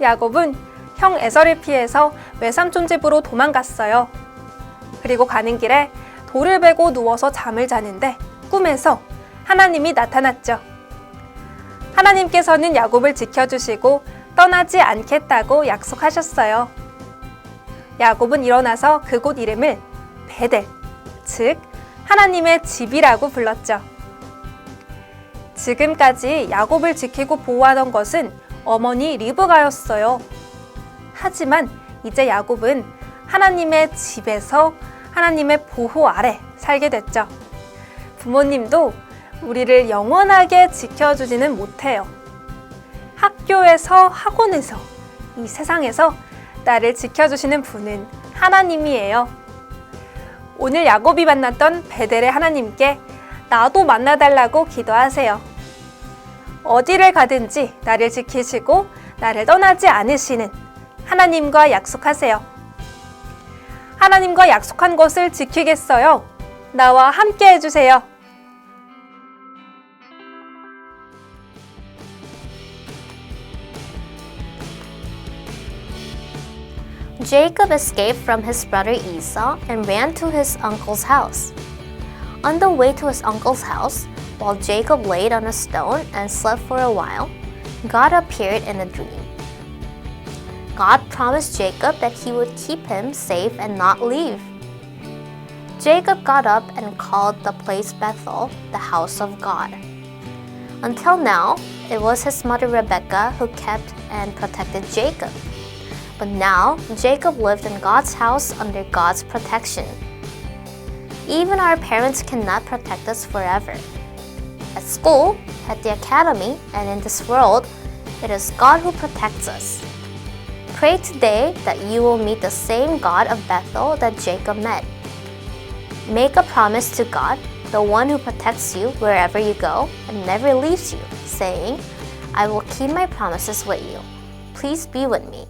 야곱은 형 에서를 피해서 외삼촌 집으로 도망갔어요. 그리고 가는 길에 돌을 베고 누워서 잠을 자는데 꿈에서 하나님이 나타났죠. 하나님께서는 야곱을 지켜주시고 떠나지 않겠다고 약속하셨어요. 야곱은 일어나서 그곳 이름을 베델, 즉 하나님의 집이라고 불렀죠. 지금까지 야곱을 지키고 보호하던 것은 어머니 리브가였어요. 하지만 이제 야곱은 하나님의 집에서 하나님의 보호 아래 살게 됐죠. 부모님도 우리를 영원하게 지켜주지는 못해요. 학교에서, 학원에서, 이 세상에서 나를 지켜주시는 분은 하나님이에요. 오늘 야곱이 만났던 베델의 하나님께 나도 만나달라고 기도하세요. 어디를 가든지 나를 지키시고 나를 떠나지 않으시는 하나님과 약속하세요. 하나님과 약속한 것을 지키겠어요. 나와 함께 해주세요. Jacob escaped from his brother Esau and ran to his uncle's house. On the way to his uncle's house, while Jacob laid on a stone and slept for a while, God appeared in a dream. God promised Jacob that he would keep him safe and not leave. Jacob got up and called the place Bethel, the house of God. Until now, it was his mother Rebekah who kept and protected Jacob. But now, Jacob lived in God's house under God's protection. Even our parents cannot protect us forever. School, at the academy, and in this world, it is God who protects us. Pray today that you will meet the same God of Bethel that Jacob met. Make a promise to God, the one who protects you wherever you go and never leaves you, saying, I will keep my promises with you. Please be with me.